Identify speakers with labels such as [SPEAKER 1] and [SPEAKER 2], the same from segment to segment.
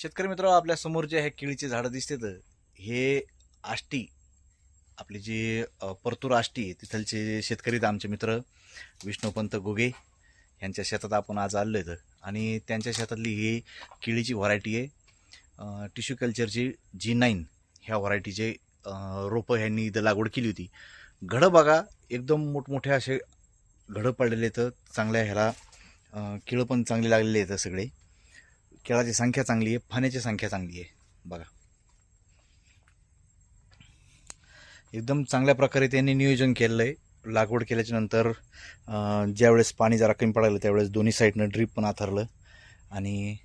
[SPEAKER 1] शेतकरी मित्र आपल्यासमोर जे हे केळीचे झाडं दिसतात. हे आष्टी आपली जी परतूर आष्टी आहे तिथलचे शेतकरी आमचे मित्र विष्णुपंत गोगे. यांच्या शेतात आपण आज आलो आहेत आणि त्यांच्या शेतातली ही केळीची व्हरायटी आहे. टिश्यू कल्चरची जी नाईन ह्या व्हरायटीचे रोपं ह्यांनी इथं लागवड केली होती. घडं बघा एकदम मोठमोठे असे घडं पडलेले आहेत. चांगल्या ह्याला केळं पण चांगले लागलेले आहेत सगळे. केळाची संख्या चांगली आहे फण्याची संख्या चांगली आहे. बघा. एकदम चांगल्या प्रकारे त्यांनी नियोजन केलेलं आहे लागवड केल्याच्यानंतर ज्यावेळेस पाणी जरा कमी पडायला त्यावेळेस दोन्ही साईडनं ड्रीप पण आथरलं. आणि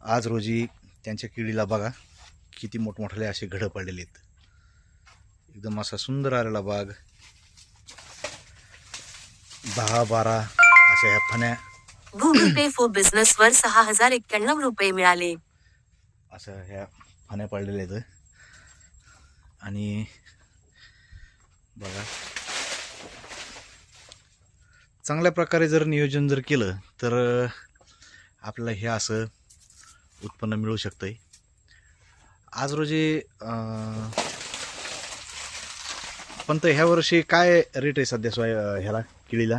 [SPEAKER 1] आज रोजी त्यांच्या किडीला बघा किती मोठमोठाले असे घडं पडलेले आहेत. एकदम असा सुंदर आलेला बाग. दहा बारा अशा ह्या फण्या
[SPEAKER 2] गुगल पे फॉर बिझनेस वर सहा हजार एक्क्याण्णव रुपये मिळाले.
[SPEAKER 1] अशा ह्या फण्या पडलेल्या आहेत आणि बघा. चांगल्या प्रकारे जर नियोजन जर केलं तर आपल्याला हे असं उत्पन्न मिळू शकतंय. आज रोजी पण तर ह्या वर्षी काय रेट आहे सध्या सोय अं, ह्याला केळीला?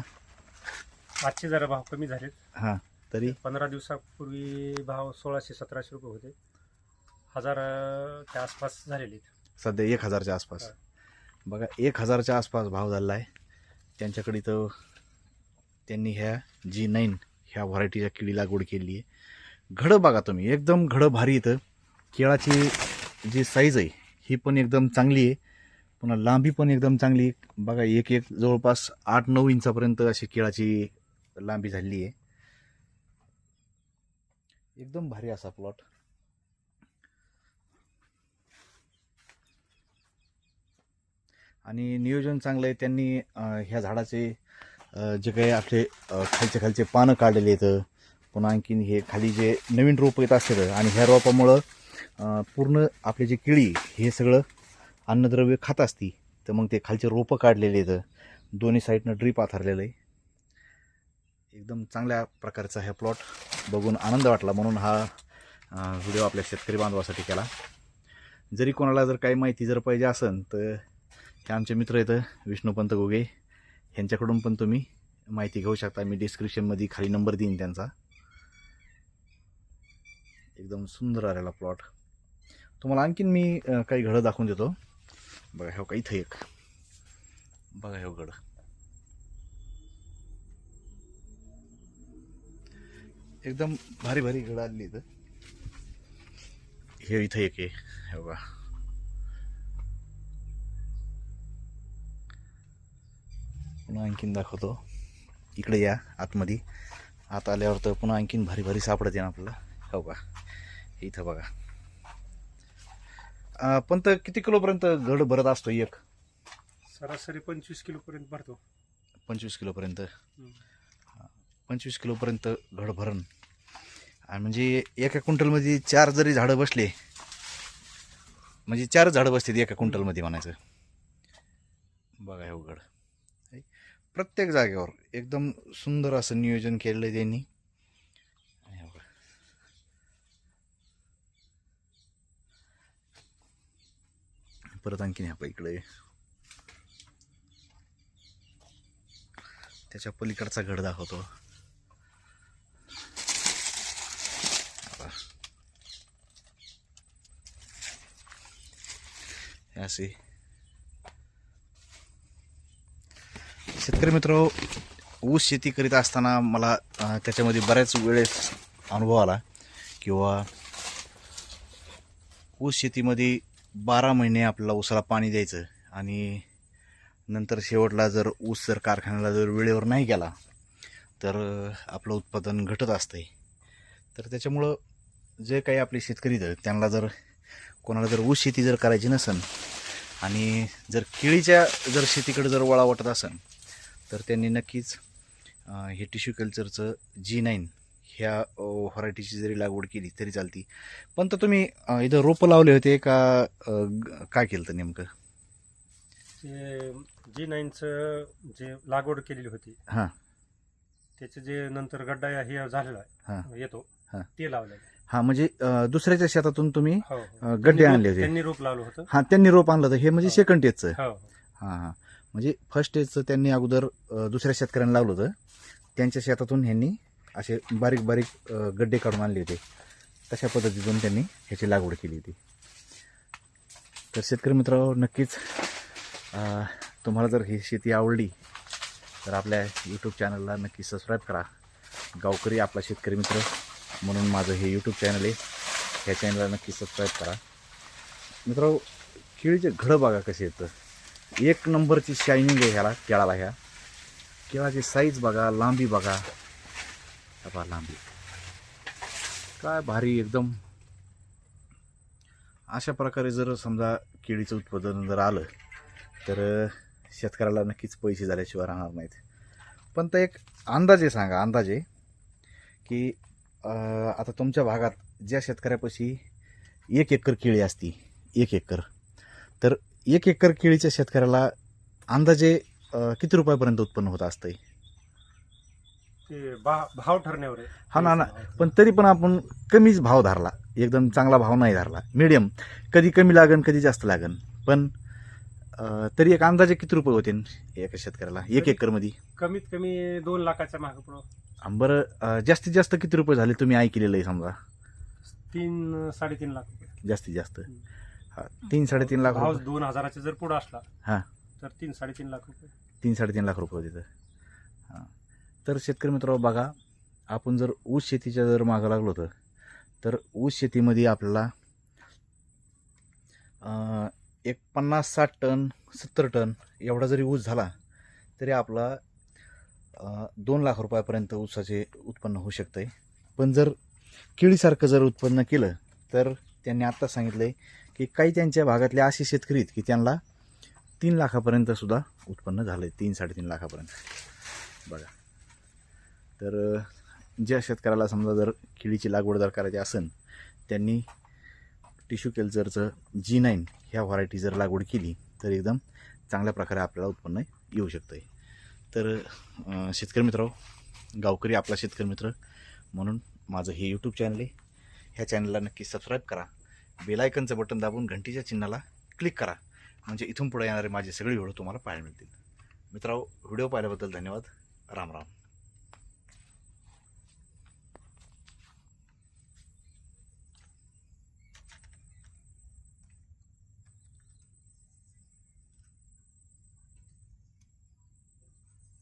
[SPEAKER 3] आजचे जरा भाव कमी झालेत.
[SPEAKER 1] हां तरी?
[SPEAKER 3] पंधरा दिवसापूर्वी भाव सोळाशे सतराशे रुपये होते. हजाराच्या आसपास झालेले आहेत.
[SPEAKER 1] सध्या एक हजारच्या आसपास. बघा एक हजारच्या आसपास भाव झालेला आहे त्यांच्याकडे इथं त्यांनी ह्या जी नाईन ह्या व्हरायटीच्या केळी लागवड केली आहे. घडं बघा तुम्ही एकदम घडं भारी इथं. केळाची जी साईज आहे ही पण एकदम चांगली आहे. पुन्हा लांबी पण एकदम चांगली आहे. बघा एक एक जवळपास आठ नऊ इंचापर्यंत अशी केळाची लांबी झालेली आहे. एकदम भारी असा प्लॉट आणि नियोजन चांगलं आहे त्यांनी ह्या झाडाचे जे काही आपले खालचे खालचे पानं काढलेले आहेत पुन्हा आणखीन हे खाली जे नवीन रोप येत असतात आणि ह्या रोपामुळं पूर्ण आपले जे केळी हे सगळं अन्नद्रव्य खात असती तर मग ते खालचे रोपं काढलेले आहेत. दोन्ही साईडनं ड्रीप आथरलेलं आहे. एकदम चांगल्या प्रकारचा हा प्लॉट बघून आनंद वाटला म्हणून हा व्हिडिओ आपल्या शेतकरी बांधवासाठी केला. जरी कोणाला जर काही माहिती जर पाहिजे असेल तर हे आमचे मित्र आहेत विष्णुपंत गोगे ह्यांच्याकडून पण तुम्ही माहिती घेऊ शकता. मी डिस्क्रिप्शनमध्ये खाली नंबर देईन त्यांचा. एकदम सुंदर आलेला प्लॉट तुम्हाला आणखीन मी काही घडं दाखवून देतो. बघा हो काही इथं एक. बघा हो घडं एकदम भारी भारी घडं आलेली इथं हे इथं एक आहे. हे बघा. पुन्हा आणखीन दाखवतो. इकडे या आतमध्ये. आत आल्यावर तर पुन्हा आणखीन भारी भारी सापडत येईल आपल्याला. हो का? इथं बघा. अं, पण तर किती किलोपर्यंत घड भरत असतो एक?
[SPEAKER 3] सरासरी पंचवीस किलोपर्यंत भरतो.
[SPEAKER 1] पंचवीस किलोपर्यंत. पंचवीस किलोपर्यंत घड भरण आणि म्हणजे एका क्विंटलमध्ये चार जरी झाडं बसले म्हणजे चार झाडं बसतात एका क्विंटलमध्ये म्हणायचं. बघा हे गड प्रत्येक जागेवर एकदम सुंदर असं नियोजन केलेलं आहे त्यांनी. परत आणखीन ह्या इकडे त्याच्या पलीकडचा घड दाखवतो. असे शेतकरी मित्र ऊस शेती करीत असताना मला त्याच्यामध्ये बऱ्याच वेळेस अनुभव आला किंवा ऊस शेतीमध्ये बारा महिने आपल्याला ऊसाला पाणी द्यायचं आणि नंतर शेवटला जर ऊस जर कारखान्याला जर वेळेवर नाही गेला तर आपलं उत्पादन घटत असतंय. तर त्याच्यामुळं जे काही आपले शेतकरी त्यांना जर कोणाला जर ऊस शेती जर करायची नसेल आणि जर केळीच्या जर शेतीकडे जर वळा वाटत असेल तर त्यांनी नक्कीच हे टिश्यू कल्चरचं जी नाईन ह्या व्हरायटीची जरी लागवड केली तरी चालती. पण तर तुम्ही इथं रोपं लावले होते का काय केलं होतं नेमकं?
[SPEAKER 3] जी नाईनचं जे लागवड केलेली होती
[SPEAKER 1] हां.
[SPEAKER 3] त्याचे जे नंतर गड्डा हे झालेला
[SPEAKER 1] हां.
[SPEAKER 3] आहे येतो
[SPEAKER 1] हां.
[SPEAKER 3] ते लावलेलं
[SPEAKER 1] हा म्हणजे अं, दुसऱ्याच्या शेतातून तुम्ही
[SPEAKER 3] हो हो.
[SPEAKER 1] अं, गड्डे आणले होते.
[SPEAKER 3] त्यांनी रोप लावलं होतं.
[SPEAKER 1] हा त्यांनी रोप आणलं होतं. हे म्हणजे
[SPEAKER 3] हो.
[SPEAKER 1] सेकंड टेजचं
[SPEAKER 3] हो हो.
[SPEAKER 1] हां हां. म्हणजे फर्स्ट स्टेजचं त्यांनी अगोदर अ, दुसऱ्या शेतकऱ्यांना लावलं होतं. त्यांच्या शेतातून ह्यांनी असे बारीक बारीक अ, गड्डे काढून आणले होते. तशा पद्धतीतून त्यांनी ह्याची लागवड केली होती. तर शेतकरी मित्र नक्कीच अ, तुम्हाला जर ही शेती आवडली तर आपल्या यूट्यूब चॅनलला नक्की सबस्क्राईब करा. गावकरी आपला शेतकरी मित्र म्हणून माझं हे यूट्यूब चॅनल आहे. ह्या चॅनलला नक्की सबस्क्राईब करा. मित्र केळीचे घडं बघा कसे येतं एक नंबरची शायनिंग आहे ह्याला केळाला ह्या. केळाची साईज बघा लांबी बघा. हा लांबी. काय भारी एकदम. अशा प्रकारे जर समजा केळीचं उत्पादन जर आलं तर शेतकऱ्याला नक्कीच पैसे झाल्याशिवाय राहणार नाहीत. पण तर एक अंदाजे सांगा अंदाजे की आता तुमच्या भागात ज्या शेतकऱ्यापाशी एक एकर केळी असती एक एकर तर एक एकर केळीच्या शेतकऱ्याला अंदाजे किती रुपयापर्यंत उत्पन्न होत असतंय?
[SPEAKER 3] ते भा- भाव ठरण्यावर आहे.
[SPEAKER 1] हा ना ना. पण तरी पण आपण कमीच भाव धरला. एकदम चांगला भाव नाही धरला. मिडियम कधी कमी लागन कधी जास्त लागन. पण अं, तरी एक अंदाजे किती रुपये होते एका शेतकऱ्याला? एक एकरमध्ये?
[SPEAKER 3] कमीत कमी दोन लाखाच्या मागे पुढं.
[SPEAKER 1] बरं अं, जास्तीत जास्त किती रुपये झाले तुम्ही ऐकलेलं आहे समजा?
[SPEAKER 3] तीन साडेतीन लाख रुपये.
[SPEAKER 1] जास्तीत जास्त. हा तीन साडेतीन लाख
[SPEAKER 3] भाव
[SPEAKER 1] रुपये.
[SPEAKER 3] दोन हजाराचा जर पुढं असला
[SPEAKER 1] हा.
[SPEAKER 3] तर तीन साडेतीन लाख रुपये.
[SPEAKER 1] तीन साडेतीन लाख रुपये होते तर. हां. तर शेतकरी मित्र बघा आपण जर ऊस शेतीच्या जर मागं लागलो होतं तर ऊस शेतीमध्ये आपल्याला अं, एक पन्नास साठ टन सत्तर टन एवढा जरी ऊस झाला तरी आपला दोन लाख रुपयापर्यंत ऊसाचे उत्पन्न होऊ शकतं. आहे पण जर केळीसारखं जर उत्पन्न केलं तर त्यांनी आत्ता सांगितलं आहे की काही त्यांच्या भागातले असे शेतकरी आहेत की त्यांना तीन लाखापर्यंत सुद्धा उत्पन्न झालं आहे तीन साडेतीन लाखापर्यंत. बघा. तर ज्या शेतकऱ्याला समजा जर केळीची लागवड जर करायची असेल त्यांनी टिश्यू कल्चरचं जी नाईन ह्या व्हरायटी जर लागवड केली तर एकदम चांगल्या प्रकारे आपल्याला उत्पन्न येऊ शकतं आहे तर शेतकरी मित्र गावकरी आपला शेतकरी मित्र म्हणून माझं हे यूट्यूब चॅनल आहे. ह्या चॅनलला नक्की सबस्क्राईब करा. बेलायकनचं बटन दाबून घंटीच्या चिन्हाला क्लिक करा. म्हणजे इथून पुढे येणारे माझे सगळे व्हिडिओ तुम्हाला पाहायला मिळतील. मित्रांनो व्हिडिओ पाहिल्याबद्दल धन्यवाद. राम राम.